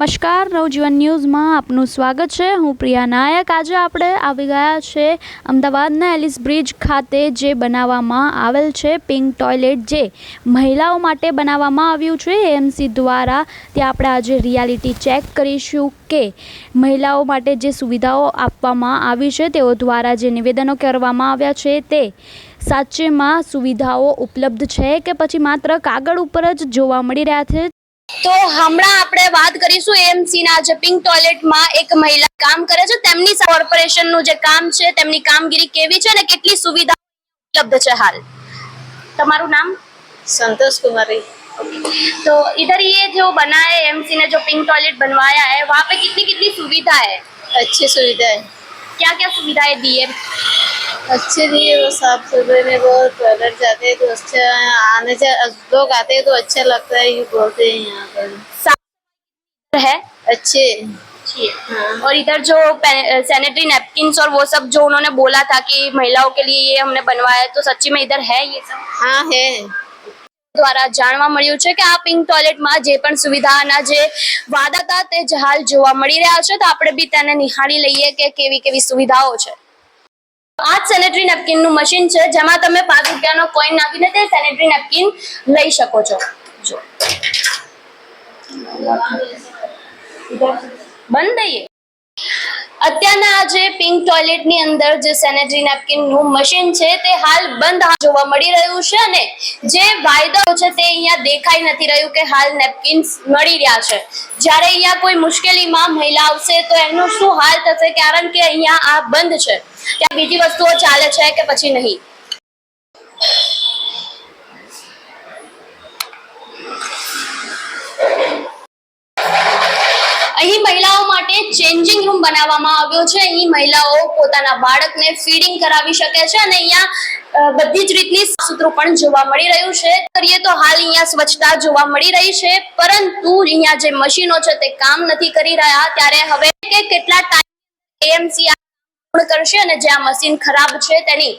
નમસ્કાર, નવજીવન ન્યૂઝમાં આપનું સ્વાગત છે. હું પ્રિયા નાયક. આજે આપણે આવી ગયા છે અમદાવાદના એલિસ બ્રિજ ખાતે જે બનાવવામાં આવેલ છે પિંક ટોયલેટ જે મહિલાઓ માટે બનાવવામાં આવ્યું છે. એએમસી દ્વારા ત્યાં આપણે આજે રિયાલિટી ચેક કરીશું કે મહિલાઓ માટે જે સુવિધાઓ આપવામાં આવી છે તેઓ દ્વારા જે નિવેદનો કરવામાં આવ્યા છે તે સાચેમાં સુવિધાઓ ઉપલબ્ધ છે કે પછી માત્ર કાગળ ઉપર જ જોવા મળી રહ્યા છે? તો હમણાં આપણે વાત કરીશું એએમસી ના જે પિંક ટોયલેટમાં એક મહિલા કામ કરે છે તેમની કોર્પોરેશન નું જે કામ છે તેમની કામગીરી કેવી છે અને કેટલી સુવિધા ઉપલબ્ધ છે હાલ તમારું નામ संतोष कुमारी तो इधर ये जो बना है एमसी ने जो पिंक टॉयलेट बनवाया है वहाँ पे कितनी कितनी सुविधा है अच्छी सुविधा है क्या क्या सुविधाएँ दी है? अच्छे दिए वो साफ़ सुथरे में वो टॉयलेट जाते हैं तो अच्छा आने जा लोग आते हैं तो अच्छा लगता है ये बोलते हैं यहाँ पर। साफ़ है? अच्छे। हाँ। और इधर जो सैनिटरी नैपकिन्स और वो सब जो उन्होंने बोला था कि महिलाओं के लिए ये हमने बनवाया है तो सच्ची में इधर है ये सब? हाँ है। દ્વારા જાણવા મળ્યું છે કે આ પિંક ટોયલેટમાં જે પણ સુવિધાના જે વાદા હતા તે હાલ જોવા મળી રહ્યા છે. તો આપણે બી તેને નિહાળી લઈએ કે કેવી કેવી સુવિધાઓ છે. આ સેનેટરી નેપકિનનું મશીન છે. જેમાં તમે પાંચ રૂપિયાનો કોઈન નાખીને તે સેનેટરી નેપકિન લઈ શકો છો. બંધ દઈએ અત્યારના આ જે પિંક ટોયલેટની અંદર જે સેનેટરી નેપકિનનું મશીન છે, તે હાલ બંધ જોવા મળી રહ્યું છે અને જે વાયદાઓ છે તે અહીંયા દેખાઈ નથી રહ્યું કે હાલ નેપકિન્સ મળી રહ્યા છે. જ્યારે અહીંયા કોઈ મુશ્કેલીમાં મહિલા આવશે, તો એનું શું હાલ થશે? કારણ કે અહીંયા આ બંધ છે. ત્યાં બીજી વસ્તુઓ ચાલે છે કે પછી નહીં અહીં મહિલાઓ માટે ચેન્જિંગ રૂમ બનાવવામાં આવ્યો છે. અહીં મહિલાઓ પોતાના બાળકને ફીડિંગ કરાવી શકે છે અને અહીંયા બધી જ રીતની સૂત્રો પણ જોવા મળી રહ્યું છે. કરીએ તો હાલ અહીંયા સ્વચ્છતા જોવા મળી રહી છે. પરંતુ અહીંયા જે મશીનો છે તે કામ નથી કરી રહ્યા. ત્યારે હવે કે કેટલા ટાઈમ એએમસી પૂર્ણ કરશે અને જે આ મશીન ખરાબ છે તેની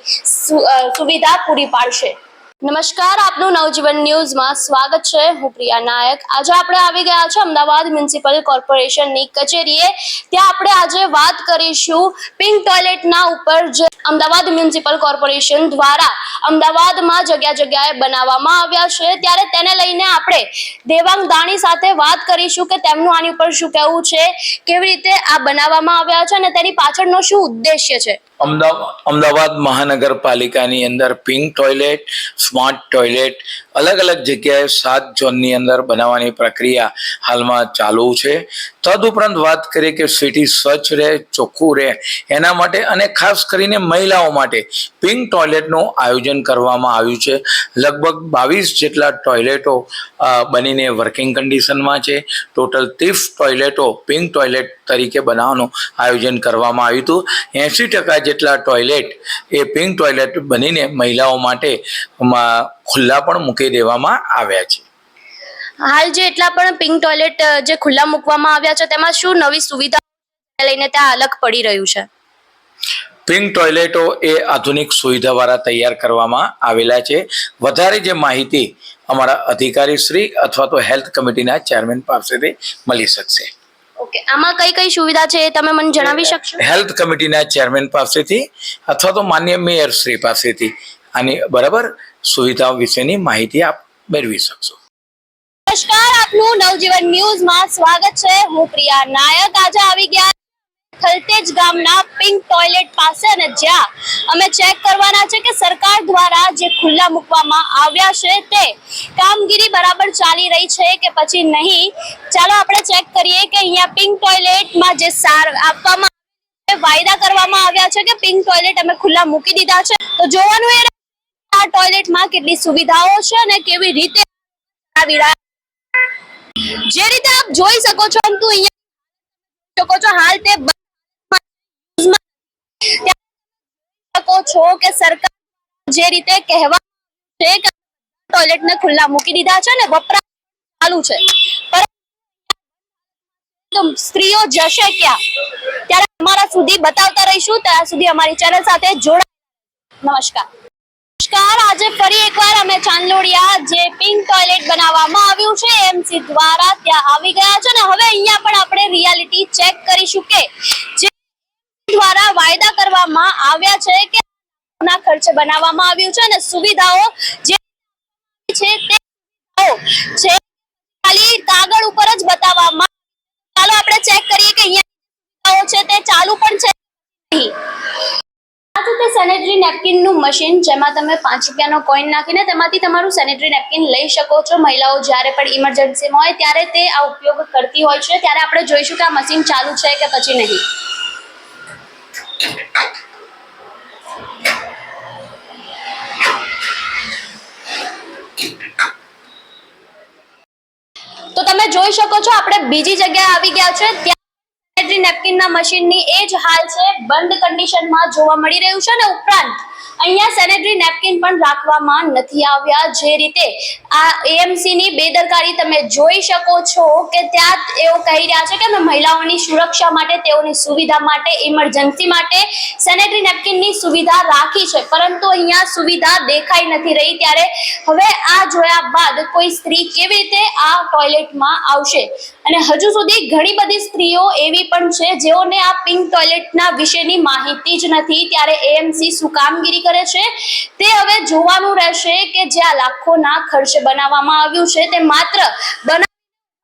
સુવિધા પૂરી પાડશે. નમસ્કાર, આપનું નવજીવન ન્યૂઝમાં સ્વાગત છે. હું પ્રિયા નાયક. આજે આપણે આવી ગયા છે અમદાવાદ મ્યુનિસિપલ કોર્પોરેશનની કચેરીએ. ત્યાં આપણે આજે વાત કરીશું પિંક ટોયલેટના ઉપર જે અમદાવાદ મ્યુનિસિપલ કોર્પોરેશન દ્વારા અમદાવાદમાં જગ્યા જગ્યાએ બનાવવામાં આવ્યા છે. ત્યારે તેને લઈને આપણે દેવાંગ દાણી સાથે વાત કરીશું કે તેમનું આની ઉપર શું કહેવું છે, કેવી રીતે આ બનાવવામાં આવ્યા છે અને તેની પાછળનો શું ઉદ્દેશ્ય છે. અમદાવાદ મહાનગરપાલિકાની અંદર પિંક ટોયલેટ, સ્માર્ટ ટોયલેટ અલગ અલગ જગ્યાએ સાત ઝોનની અંદર બનાવવાની પ્રક્રિયા હાલમાં ચાલુ છે. તદુપરાંત વાત કરીએ કે સિટી સ્વચ્છ રહે, ચોખ્ખું રહે, એના માટે અને ખાસ કરીને મહિલાઓ માટે પિંક ટોયલેટનું આયોજન કરવામાં આવ્યું છે. લગભગ બાવીસ જેટલા ટોયલેટો બનીને વર્કિંગ કન્ડિશનમાં છે. ટોટલ ત્રીસ ટોયલેટો પિંક ટોયલેટ તરીકે બનાવવાનું આયોજન કરવામાં આવ્યું હતું. એંસી ટકા જેટલા ટોયલેટ એ પિંક ટોયલેટ બનીને મહિલાઓ માટે ખુલ્લા પણ મૂકી દેવામાં આવ્યા છે. હાલ જે એટલા પણ પિંક ટોયલેટ જે ખુલ્લા મૂકવામાં આવ્યા છે તેમાં શું નવી સુવિધા લઈને ત્યાં અલગ પડી રહ્યું છે? પિંક ટોયલેટો એ આધુનિક સુવિધાવાળા તૈયાર કરવામાં આવેલા છે. વધારે જે માહિતી અમારા અધિકારી શ્રી અથવા તો હેલ્થ કમિટીના ચેરમેન પાસેથી મળી શકશે. ઓકે આમાં કઈ કઈ સુવિધા છે એ તમે મને જણાવી શકશો? હેલ્થ કમિટીના ચેરમેન પાસેથી અથવા તો માન્ય મેયર શ્રી પાસેથી આની બરાબર સુવિધાઓ વિશેની માહિતી આપ મેળવી શકશો. નમસ્કાર આપનું નવજીવન ન્યૂઝમાં સ્વાગત છે. હું પ્રિયા નાયક. આજે આવી ગયા ખલતેજ ગામના પિંક ટોયલેટ પાસે અને જ્યાં અમે ચેક કરવાના છે કે સરકાર દ્વારા જે ખુલ્લા મૂકવામાં આવ્યા છે તે કામગીરી બરાબર ચાલી રહી છે કે પછી નહીં? ચાલો આપણે ચેક કરીએ કે અહીંયા પિંક ટોયલેટમાં જે સાર આપવામાં વાયદા કરવામાં આવ્યા છે કે પિંક ટોયલેટ અમે ખુલ્લા મૂકી દીધા છે? તો જોવાનું એ આ ટોયલેટમાં કેટલી સુવિધાઓ છે અને કેવી રીતે જે રીતે આપ જોઈ શકો છો પરંતુ અહીંયા શકો છો, હાલ તે શકો છો કે સરકાર જે રીતે કહેવા છે કે ટોયલેટ ને ખુલ્લા મૂકી દીધા છે ને વપરા ચાલુ છે. પરંતુ સ્ત્રીઓ જશે ક્યાં? ત્યારે અમારા સુધી બતાવતા રહીશું. ત્યાં સુધી અમારી ચેનલ સાથે જોડા નમસ્કાર. નમસ્કાર. આજે ફરી એકવાર અમે ચાંદલોડિયા જે પિંક ટોયલેટ બનાવવામાં આવ્યું છે, એમસી દ્વારા ત્યાં આવી ગયા છે ને હવે અહીંયા પણ આપણે રિયાલિટી ચેક કરીશું કે જે દ્વારા વાયદા કરવામાં આવ્યા છે કે ના ખર્ચે બનાવવામાં આવ્યું છે અને સુવિધાઓ જે છે તે છે ખાલી કાગળ ઉપર જ બતાવવામાં ચાલો આપણે ચેક કરીએ કે અહીંયા છે તે ચાલુ પણ છે આ સેનેટરી નેપકિનનું મશીન જેમાં તમે પાંચ રૂપિયાનો કોઈન નાખીને તેમાંથી તમારું સેનેટરી નેપકિન લઈ શકો છો. મહિલાઓ જ્યારે પણ ઇમરજન્સીમાં હોય ત્યારે તે આ ઉપયોગ કરતી હોય છે. ત્યારે આપણે જોઈશું કે આ મશીન ચાલુ છે કે પછી નહીં તો તમે જોઈ શકો છો, આપણે બીજી જગ્યાએ આવી ગયા છે. ત્યાં નેપકિનના મશીનની એ જ હાલ છે. બંધ કન્ડિશનમાં જોવા મળી રહ્યું છે ને ઉપરાંત અહીંયા સેનેટરી નેપકિન પણ રાખવામાં નથી આવ્યા. જે રીતે આ એએમસી ની બેદરકારી તમે જોઈ શકો છો કે ત્યાં એવો કહી રહ્યા છે કે અમે મહિલાઓની સુરક્ષા માટે, તેઓની સુવિધા માટે ઇમરજન્સી માટે સેનેટરી નેપકિનની સુવિધા રાખી છે. પરંતુ અહીંયા સુવિધા દેખાઈ નથી રહી. ત્યારે હવે આ જોયા બાદ કોઈ સ્ત્રી કેવી રીતે આ ટોયલેટમાં આવશે? અને હજુ સુધી ઘણી બધી સ્ત્રીઓ એવી પણ છે જેઓને આ પિંક ટોયલેટના વિશેની માહિતી જ નથી. ત્યારે એએમસી શું કામગીરી કરે છે. તે હવે જોવાનું રહેશે કે જે આ લાખોના ખર્ચે બનાવવામાં આવ્યું છે તે માત્ર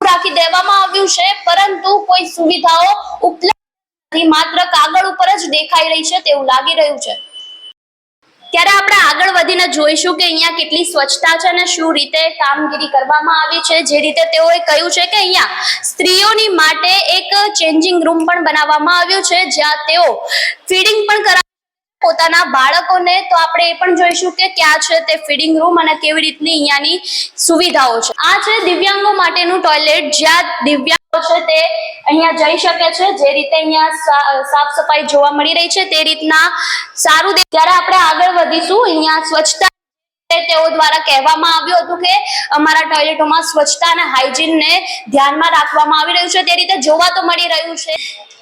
રાખી દેવામાં આવ્યું છે, પરંતુ કોઈ સુવિધાઓ ઉપલબ્ધ માત્ર કાગળ ઉપર જ દેખાઈ રહી છે તેવું લાગી રહ્યું છે. ત્યારે આપણે આગળ વધીને જોઈશું કે અહીંયા કેટલી સ્વચ્છતા છે અને શું રીતે કામગીરી કરવામાં આવી છે. જે રીતે તેઓએ કહ્યું છે કે અહીંયા સ્ત્રીઓની માટે એક ચેન્જિંગ રૂમ પણ બનાવવામાં આવ્યું છે, જ્યાં તેઓ ફીડિંગ પણ કરાવે પોતાના બાળકોને તો આપણે એ પણ જોઈશું કે ક્યાં છે તે ફીડિંગ રૂમ અને કેવી રીતની અહીંયાની સુવિધાઓ છે. આ છે દિવ્યાંગો માટેનું ટોયલેટ જ્યાં દિવ્યાંગો છે તે અહીંયા જઈ શકે છે. જે રીતે અહીંયા સાફ સફાઈ જોવા મળી રહી છે તે રીતના સારું ત્યારે આપણે આગળ વધીશું, અહીંયા સ્વચ્છતા તેઓ દ્વારા કહેવામાં આવ્યું હતું કે અમારા ટોયલેટોમાં સ્વચ્છતા અને હાઇજીનને ધ્યાનમાં રાખવામાં આવી રહ્યું છે. તે રીતે જોવા તો મળી રહ્યું છે.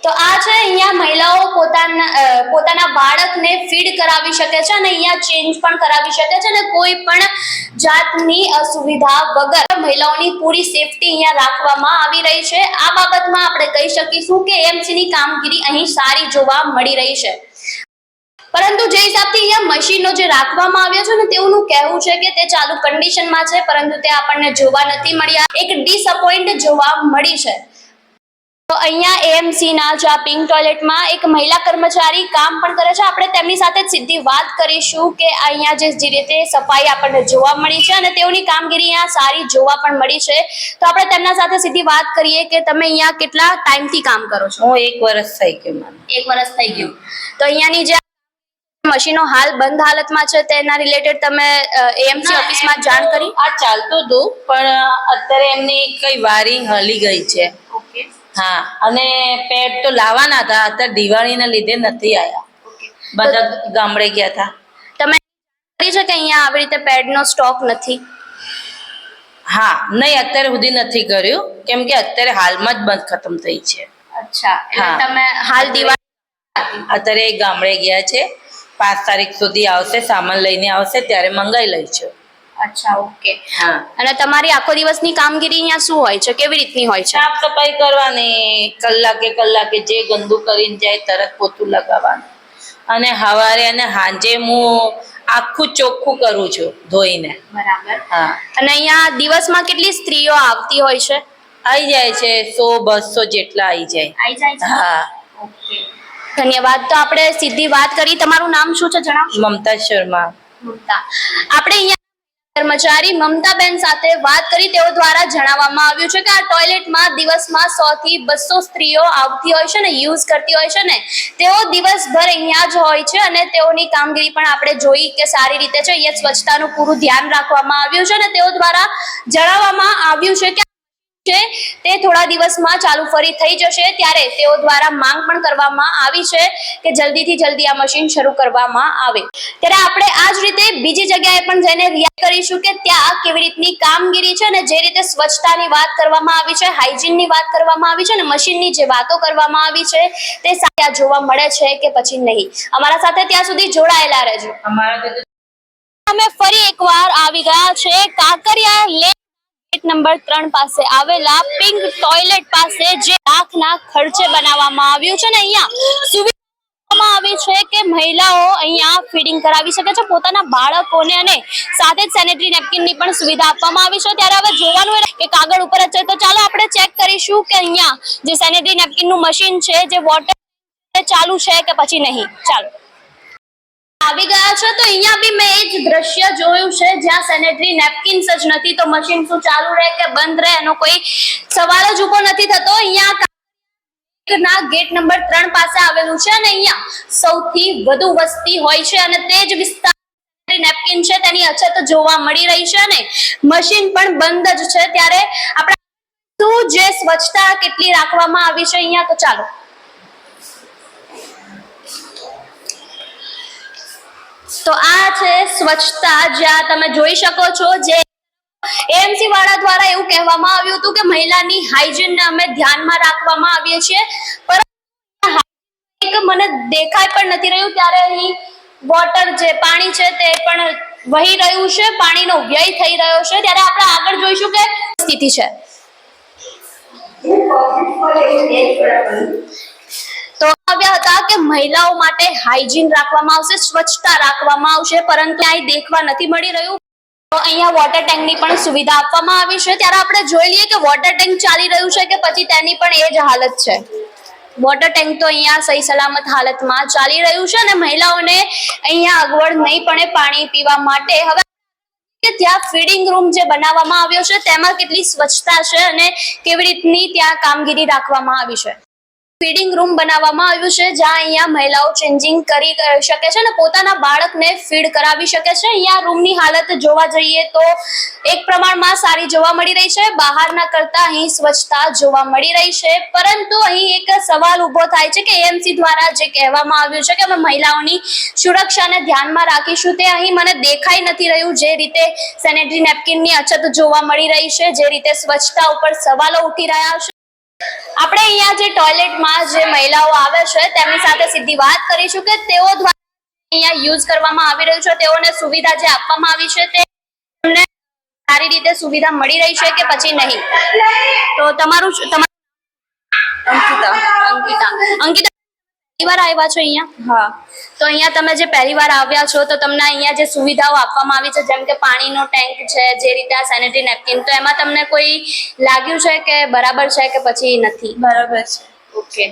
તો આ છે અહીંયા મહિલાઓ પોતાના પોતાના બાળકને ફીડ કરાવી શકે છે અને અહીંયા ચેન્જ પણ કરાવી શકે છે અને કોઈ પણ જાતની અસુવિધા વગર મહિલાઓની પૂરી સેફટી અહીંયા રાખવામાં આવી રહી છે. આ બાબતમાં આપણે કહી શકીશું કે એમસીની કામગીરી અહીં સારી જોવા મળી રહી છે. પરંતુ જે હિસાબથી અહીંયા મશીનો જે રાખવામાં આવ્યા છે ને તેઓનું કહેવું છે કે તે ચાલુ કન્ડિશનમાં છે પરંતુ તે આપણને જોવા નથી મળ્યા. એક ડિસઅપોઇન્ટ જોવા મળી છે. તો અહીંયા એએમસી ના જે આ પિંક ટોયલેટમાં એક મહિલા કર્મચારી કામ પણ કરે છે. આપણે તેમની સાથે જ સીધી વાત કરીશું કે અહીંયા જે જે રીતે સફાઈ આપણને જોવા મળી છે અને તેઓની કામગીરી અહીંયા સારી જોવા પણ મળી છે. તો આપણે તેમના સાથે સીધી વાત કરીએ કે તમે અહીંયા કેટલા ટાઈમથી કામ કરો છો? હું એક વર્ષ થઈ ગયું એક વર્ષ થઈ ગયું. તો અહીંયાની જે મશીનો હાલ બંધ હાલતમાં છે તેના રિલેટેડ તમે એએમસી ઓફિસમાં જાણ કરી? આ ચાલતું હતું પણ અત્યારે એમની કઈ વારી હલી ગઈ છે. ઓકે. હા અને પેડ તો લાવવાના હતા અત્યારે દિવાળીના લીધે નથી આવ્યા બધા ગામડે ગયા હતા. તમે કરી છે કે અહીંયા આવી રીતે પેડનો સ્ટોક નથી? હા નહીં અત્યારે સુધી નથી કર્યું કેમ કે અત્યારે હાલમાં જ બંધ ખતમ થઈ છે. અચ્છા હા. તમે હાલ દિવાળી અત્યારે ગામડે ગયા છે. પાંચ તારીખ સુધી આવશે સામાન લઈને આવશે ત્યારે મંગાઈ લઈશું અચ્છા ઓકે. હા. અને તમારી આખો દિવસની કામગીરી અહીંયા શું હોય છે? કેવી રીતની હોય છે? સાફ સફાઈ કરવાની કલાકે કલાકે જે ગંદુ કરીને જાય તરત પોતું લગાવવાનું. અને સવારે અને સાંજે હું આખું ચોખ્ખું કરું છું ધોઈને. બરાબર. હા. અને અહીંયા દિવસમાં કેટલી સ્ત્રીઓ આવતી હોય છે? આવી જાય છે સો બસો જેટલા આવી જાય. આવી જાય હા. ઓકે. ધન્યવાદ. તો આપણે સીધી વાત કરી. તમારું નામ શું છે? જણાવો મમતા શર્મા. મમતા. આપણે અહીંયા કર્મચારી મમતાબેન સાથે વાત કરી. તેઓ દ્વારા જણાવવામાં આવ્યું છે કે આ ટોયલેટમાં દિવસમાં સો થી બસો સ્ત્રીઓ આવતી હોય છે ને યુઝ કરતી હોય છે ને તેઓ દિવસભર અહીંયા જ હોય છે અને તેઓની કામગીરી પણ આપણે જોઈ કે સારી રીતે છે. અહીંયા સ્વચ્છતાનું પૂરું ધ્યાન રાખવામાં આવ્યું છે અને તેઓ દ્વારા જણાવવામાં આવ્યું છે કે છે. તે થોડા દિવસમાં ચાલુ ફરી થઈ જશે. ત્યારે તેઓ દ્વારા માંગ પણ કરવામાં આવી છે કે જલ્દીથી જલ્દી આ મશીન શરૂ કરવામાં આવે. ત્યારે આપણે આ જ રીતે બીજી જગ્યાએ પણ જઈને રિયા કરીશું કે ત્યાં કેવી રીતની કામગીરી છે અને જે રીતે સ્વચ્છતાની વાત કરવામાં આવી છે હાઇજીનની વાત કરવામાં આવી છે અને મશીનની જે વાતો કરવામાં આવી છે તે સાચા જોવા મળે છે કે પછી નહીં. અમારા સાથે ત્યાં સુધી જોડાયેલા રહેજો. અમારા અમે ફરી એકવાર આવી ગયા છે. કાંકરિયા લેક નંબર ત્રણ પાસે આવેલા પિંક ટોયલેટ પાસે જે લાખના ખર્ચે બનાવવામાં આવ્યું છે ને અહીંયા સુવિધા આવી છે કે મહિલાઓ અહીંયા ફીડિંગ કરાવી શકે છે. પોતાના બાળકોને અને સાથે જ સેનેટરી નેપકિનની પણ સુવિધા આપવામાં આવી છે. ત્યારે હવે જોવાનું કે કાગળ ઉપર જ તો ચાલો આપણે ચેક કરીશું કે અહીંયા જે સેનેટરી નેપકિનનું મશીન છે, જે વોટર ચાલુ છે કે પછી નહીં. ચાલો. આવી ગયા છે, તો અહીંયા બી મેં એ જ દ્રશ્ય જોયું છે, જ્યાં સેનેટરી નેપકિન્સ જ નથી, તો મશીન શું ચાલુ રહે કે બંધ રહે, એનો કોઈ સવાલ જ ઊભો નથી થતો. અહીંયા ના ગેટ નંબર ત્રણ પાસે આવેલું છે અને અહીંયા સૌથી વધુ વસ્તી હોય છે અને તે જ વિસ્તાર નેપકિન છે, તેની અછત જોવા મળી રહી છે અને મશીન પણ બંધ જ છે. ત્યારે આપણે શું જે સ્વચ્છતા કેટલી રાખવામાં આવી છે અહીંયા, તો ચાલો. તો આ છે સ્વચ્છતા જ્યાં તમે જોઈ શકો છો, જે એએમસી વાળા દ્વારા એવું કહેવામાં આવ્યું હતું કે મહિલાની હાઇજીનને અમે ધ્યાનમાં રાખવામાં આવીએ છીએ. પરંતુ મને દેખાય પણ નથી રહ્યું ત્યારે અહીં વોટર જે પાણી છે તે પણ વહી રહ્યું છે, પાણીનો વ્યય થઈ રહ્યો છે. ત્યારે આપણે આગળ જોઈશું કે સ્થિતિ છે. આવ્યા હતા કે મહિલાઓ માટે હાઇજીન રાખવામાં આવશે, સ્વચ્છતા રાખવામાં આવશે, પરંતુ અહીં દેખવા નથી મળી રહ્યું. અહીંયા વોટર ટેન્કની પણ સુવિધા આપવામાં આવી છે. ત્યારે આપણે જોઈ લઈએ કે વોટર ટેન્ક ચાલી રહ્યું છે કે પછી તેની પણ એ જ હાલત છે. વોટર ટેન્ક તો અહીંયા સહી સલામત હાલતમાં ચાલી રહ્યું છે અને મહિલાઓને અહીંયા અગવડ નહીં પડે પાણી પીવા માટે. હવે કે ત્યાં ફીડિંગ રૂમ જે બનાવવામાં આવ્યો છે, તેમાં કેટલી સ્વચ્છતા છે અને કેવી રીતની ત્યાં કામગીરી રાખવામાં આવી છે? ફીડિંગ રૂમ બનાવવામાં આવ્યું છે, જ્યાં અહીંયા મહિલાઓ ચેન્જિંગ કરી શકે છે અને પોતાના બાળકને ફીડ કરાવી શકે છે. અહીંયા રૂમની હાલત જોવા જઈએ તો એક પ્રમાણમાં સારી જોવા મળી રહી છે, બહારના કરતા અહીં સ્વચ્છતા જોવા મળી રહી છે. પરંતુ અહીં એક સવાલ ઊભો થાય છે કે એએમસી દ્વારા જે કહેવામાં આવ્યું છે કે અમે મહિલાઓની સુરક્ષાને ધ્યાનમાં રાખીશું, તે અહીં મને દેખાઈ નથી રહ્યું. જે રીતે સેનેટરી નેપકિનની અછત જોવા મળી રહી છે, જે રીતે સ્વચ્છતા ઉપર સવાલો ઉઠી રહ્યા છે. આપણે અહીંયા જે ટોયલેટમાં જે મહિલાઓ આવે છે, તેમની સાથે સીધી વાત કરીશું કે તેઓ દ્વારા અહીંયા યુઝ કરવામાં આવી રહ્યું છે, તેઓને સુવિધા જે આપવામાં આવી છે તેમને સારી રીતે સુવિધા મળી રહી છે કે પછી નહીં? તો તમારું તમારું અંકિતા. અંકિતા. અંકિતા પહેલી વાર આવ્યા છો અહીંયા? હા. તો અહીંયા તમે જે પહેલી વાર આવ્યા છો તો તમને અહીંયા જે સુવિધાઓ આપવામાં આવી છે જેમ કે પાણીનો ટેન્ક છે જે રીતે આ સેનેટરી નેપકિન તો એમાં તમને કોઈ લાગ્યું છે કે બરાબર છે કે પછી નથી? બરાબર છે. ઓકે.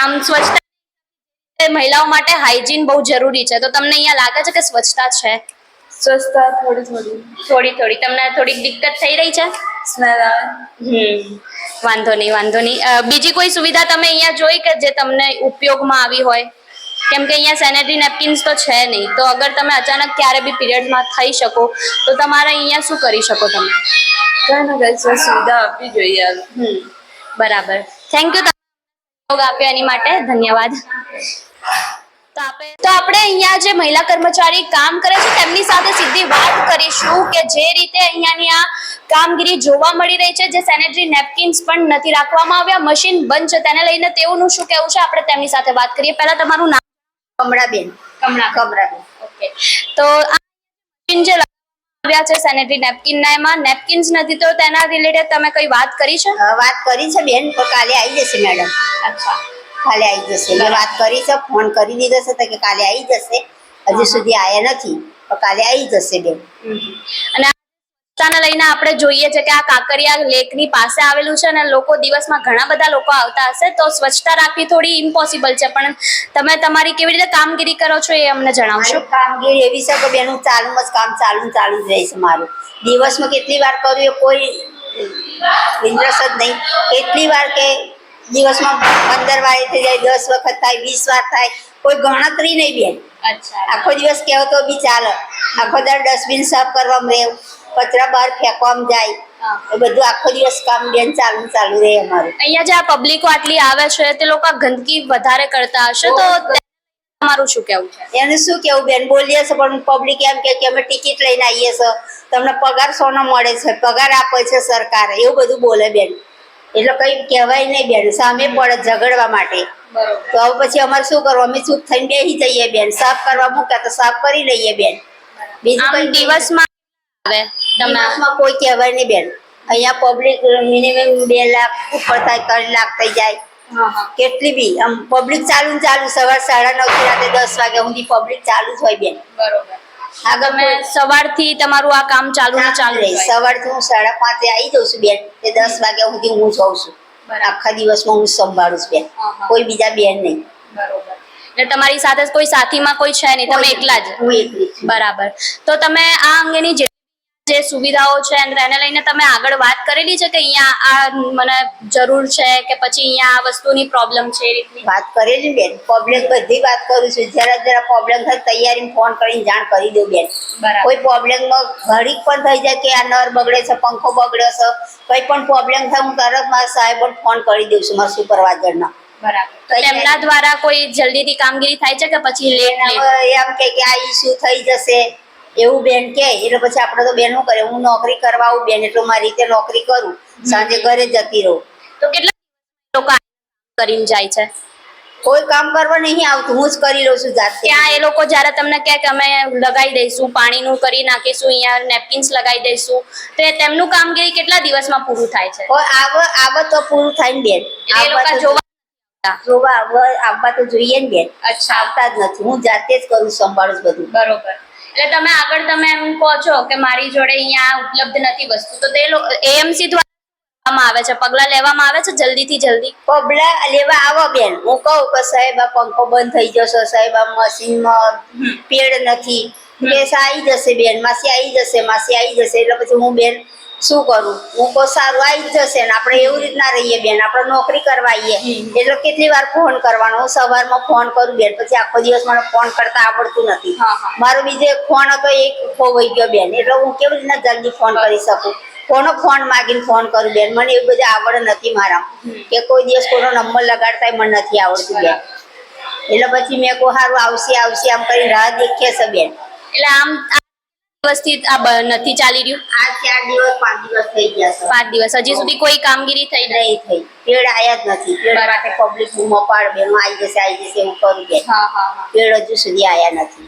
આમ સ્વચ્છતા મહિલાઓ માટે હાઇજીન બહુ જરૂરી છે. તો તમને અહીંયા લાગે છે કે સ્વચ્છતા છે? સ્વચ્છતા થોડી થોડી. થોડી થોડી. તમને થોડીક દિક્કત થઈ રહી છે? હમ. વાંધો નહીં વાંધો નહીં. બીજી કોઈ સુવિધા તમે અહીંયા જોઈ કે જે તમને ઉપયોગમાં આવી હોય? કેમ કે અહીંયા સેનેટરી નેપકિન્સ તો છે નહીં. તો અગર તમે અચાનક ક્યારે બી પીરિયડમાં થઈ શકો તો તમારે અહીંયા શું કરી શકો તમે? સુવિધા આપવી જોઈએ હમ. બરાબર. થેન્ક યુ તમે આપ્યો એની માટે. ધન્યવાદ. તો આપણે તો આપણે અહીંયા જે મહિલા કર્મચારી કામ કરે છે તેમની સાથે સીધી વાત કરીશું કે જે રીતે અહીંયાની આ કામગીરી જોવા મળી રહી છે જે સેનેટરી નેપકિન્સ પણ નથી રાખવામાં આવ્યા મશીન બંધ છે તેને લઈને તેઓનું શું કહેવું છે આપણે તેમની સાથે વાત કરીએ. પહેલા તમારું નામ? કમળાબેન. કમળા કમળાબેન. ઓકે. તો આ મશીન જે આવ્યા છે સેનેટરી નેપકિન ના એમાં નેપકિન્સ નથી તો તેના રિલેટેડ તમે કઈ વાત કરી છે? વાત કરી છે બેન તો કાલે આવી જશે મેડમ. અચ્છા. કાલે આવી જશે. મેં વાત કરી છે ફોન કરી દીધો છે તો કે કાલે આવી જશે. હજી સુધી આયા નથી પણ કાલે આવી જશે બેન. અને સ્વચ્છતાને લઈને આપણે જોઈએ છે કે આ કાંકરિયા લેકની પાસે આવેલું છે અને લોકો દિવસમાં ઘણા બધા લોકો આવતા હશે તો સ્વચ્છતા રાખવી થોડી ઇમ્પોસિબલ છે. પણ તમે તમારી કેવી રીતે કામગીરી કરો છો એ અમને જણાવશો? કામગીરી એવી છે કે બેનું ચાલુ જ કામ ચાલુ ચાલુ જ રહેશે મારું. દિવસમાં કેટલી વાર કરું એ કોઈ ઇન્ટરેસ્ટ જ નહીં. કેટલી વાર કે દિવસમાં પંદર વાર થઈ જાય દસ વખત થાય વીસ વાર થાય. કોઈ ગણતરી નહીં બેન. આખો દિવસ કહેવો તો બી ચાલે. આખો દર ડસ્ટબિન સાફ કરવામાં રહેવું કચરા બહાર ફેંકવામાં જાય. એ બધું આખો દિવસ કામ બેન ચાલુ ચાલુ રહે અમારું. અહીંયા જે આ પબ્લિકો આટલી આવે છે તે લોકો ગંદકી વધારે કરતા હશે તો તમારું શું કેવું છે? એને શું કેવું બેન? બોલીએ છે પણ પબ્લિક એમ કે કે અમે ટિકિટ લઈને આવીએ છીએ તમને પગાર સોનો મળે છે પગાર આપે છે સરકાર. એવું બધું બોલે બેન. એટલે કઈ કહેવાય નહીં બેન સામે પડે ઝઘડવા માટે. તો હવે પછી અમારે શું કરવું? અમે ચૂપ થઈને બેસી જઈએ બેન. સાફ કરવા મૂક્યા તો સાફ કરી લઈએ બેન. બીજું કઈ દિવસમાં આવે કોઈ કહેવાય નહીં બેન. અહીંયા પબ્લિક મિનિમમ બે લાખ ઉપર થાય ત્રણ લાખ થઈ જાય. કેટલી બી આમ પબ્લિક ચાલુ ચાલુ સવાર સાડા નવથી રાતે દસ વાગ્યા સુધી પબ્લિક ચાલુ જ હોય બેન. બરોબર. આગળ મેં સવારથી તમારું આ કામ ચાલુ ને ચાલુ રહે સવારથી હું સાડા પાંચે આવી જાઉં છું બેન. તે દસ વાગ્યા સુધી હું જાઉં છું. આખા દિવસમાં હું સંભાળું છું બેન. કોઈ બીજા બેન નહીં. બરોબર. એટલે તમારી સાથે કોઈ સાથીમાં કોઈ છે નહીં? તમે એકલા જ? હું એકલી બરાબર. તો તમે આ અંગેની જે સુવિધાઓ છે અને એને લઈને તમે આગળ વાત કરેલી છે કે અહીંયા આ મને જરૂર છે કે પછી અહીંયા આ વસ્તુની પ્રોબ્લેમ છે એ રીતની? વાત કરેલી બેન. પ્રોબ્લેમ બધી વાત કરું છું. જરા જરા પ્રોબ્લેમ થાય તૈયારી ફોન કરીને જાણ કરી દઉં બેન. કોઈ પ્રોબ્લેમમાં ઘડીક પણ થઈ જાય કે આ નર બગડે છે પંખો બગડ્યો છે કંઈ પણ પ્રોબ્લેમ થાય હું તરત મારા સાહેબ ફોન કરી દઉં છું મારા સુપરવાઇઝરના બરાબર. તો તેમના દ્વારા કોઈ જલ્દીથી કામગીરી થાય છે કે પછી લેટ એમ કે કે આ ઇસ્યુ થઈ જશે. એવું બેન કે એટલે પછી આપણે તો બેન શું કરે હું નોકરી કરવા આવું બેન એટલે મારી રીતે નોકરી કરું. સાંજે ઘરે જતી રહું. તો કેટલા લોકો કરીને જાય છે? કોઈ કામ કરવા નહીં આવતું. હું જ કરી લઉં છું જાતે. ત્યાં એ લોકો જ્યારે તમને કહે કે અમે લગાવી દઈશું પાણીનું કરી નાખીશું અહીંયા નેપકિન્સ લગાવી દઈશું તો તેમનું કામગીરી કેટલા દિવસમાં પૂરું થાય છે? આવ આવ તો પૂરું થાય ને બેન. એ લોકો જોવા જોવા આવ- આવવા તો જોઈએ ને બેન. અચ્છા. આવતા જ નથી. હું જાતે જ કરું સંભાળું બધું. બરોબર. એટલે તમે આગળ તમે એમ કહો છો કે મારી જોડે અહીંયા ઉપલબ્ધ નથી વસ્તુ તો તે એએમસી દ્વારા લેવામાં આવે છે પગલાં લેવામાં આવે છે જલ્દીથી જલ્દી? પગલાં લેવા આવો બેન હું કહું કે સાહેબ આ પંખો બંધ થઈ જશે સાહેબ આ મશીનમાં પેડ નથી. કેસ આવી જશે બેન માસી આવી જશે માસી આવી જશે એટલે પછી હું બેન શું કરું? હું કહું સારું આવી જશે ને આપણે એવું રીતના રહીએ બેન આપણે નોકરી કરવા આવીએ. એટલે કેટલી વાર ફોન કરવાનો? હું સવારમાં ફોન કરું બેન પછી આખો દિવસ મને ફોન કરતા આવડતું નથી. મારો બીજો ફોન હતો એક ખોવાઈ ગયો બેન. એટલે હું કેવી રીતના જલ્દી ફોન કરી શકું? કોનો ફોન માગીને ફોન કરું બેન? મને એવું બધું આવડ નથી મારા કે કોઈ દિવસ કોનો નંબર લગાડતા મને નથી આવડતું બેન. એટલે પછી મેં કહું સારું આવશે આવશે. આમ કરી રાહ દેખીએ છે બેન. એટલે આમ દિવસથી આ નથી ચાલી રહ્યું? આ ચાર દિવસ પાંચ દિવસ થઈ ગયા છે. પાંચ દિવસ. હજી સુધી કોઈ કામગીરી થઈ નહીં થઈ. પેડ આયા જ નથી. પેડ માટે પબ્લિક બૂમો પાડ બેનો આવી જશે આવી જશે એવું કરું હા હા હા. પેડ હજુ સુધી આયા નથી.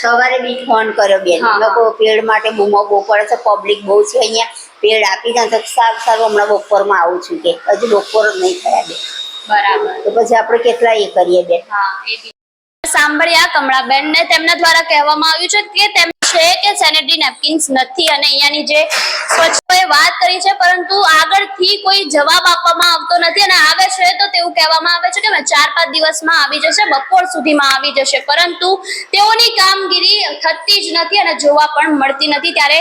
સવારે બી ફોન કર્યો બેન. લોકો પેડ માટે બૂમો બહુ પડે છે પબ્લિક બહુ છે અહીંયા. પેડ આપી દે તો સારું સારું. હમણાં બપોરમાં આવું છું કે. હજુ બપોર જ નહીં થયા બેન. બરાબર. તો પછી આપણે કેટલા એ કરીએ બેન? હા એ બી. સાંભળ્યા કમળાબેન ને તેમના દ્વારા કહેવામાં આવ્યું છે કે તેમ છે કે સેનેટરી નેપકિન્સ નથી અને અહીંયાની જે સ્વચ્છતાએ વાત કરી છે, પરંતુ આગળથી કોઈ જવાબ આપવામાં આવતો નથી અને આવે છે તો તેવું કહેવામાં આવે છે કે ચાર પાંચ દિવસમાં આવી જશે, બપોર સુધીમાં આવી જશે. પરંતુ તેઓની કામગીરી થતી જ નથી અને જોવા પણ મળતી નથી. ત્યારે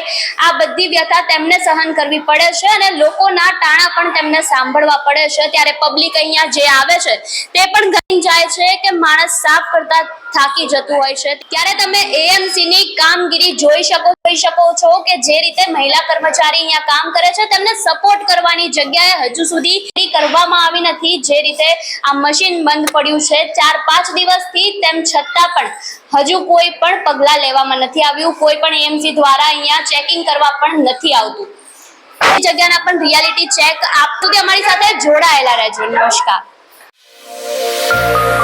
આ બધી વ્યથા તેમને સહન કરવી પડે છે અને લોકોના ટાણા પણ તેમને સાંભળવા પડે છે. ત્યારે પબ્લિક અહીંયા જે આવે છે તે પણ જાય છે કે માણસ સાફ કરતા થાકી જતું હોય છે. ત્યારે તમે એએમસી ની કામગીરી જોઈ શકો જોઈ શકો છો કે જે રીતે મહિલા કર્મચારી અહીંયા કામ કરે છે, તેમને સપોર્ટ કરવાની જગ્યાએ હજુ સુધી કરવામાં આવી નથી. જે રીતે આ મશીન બંધ પડ્યું છે, ચાર પાંચ દિવસથી તેમ છતાં પણ હજુ કોઈ પણ પગલાં લેવામાં નથી આવ્યું. કોઈ પણ એએમસી દ્વારા અહીંયા ચેકિંગ કરવા પણ નથી આવતું. જગ્યાના પણ રિયાલિટી ચેક આપતું કે અમારી સાથે જોડાયેલા રહેજો. નમસ્કાર. Show.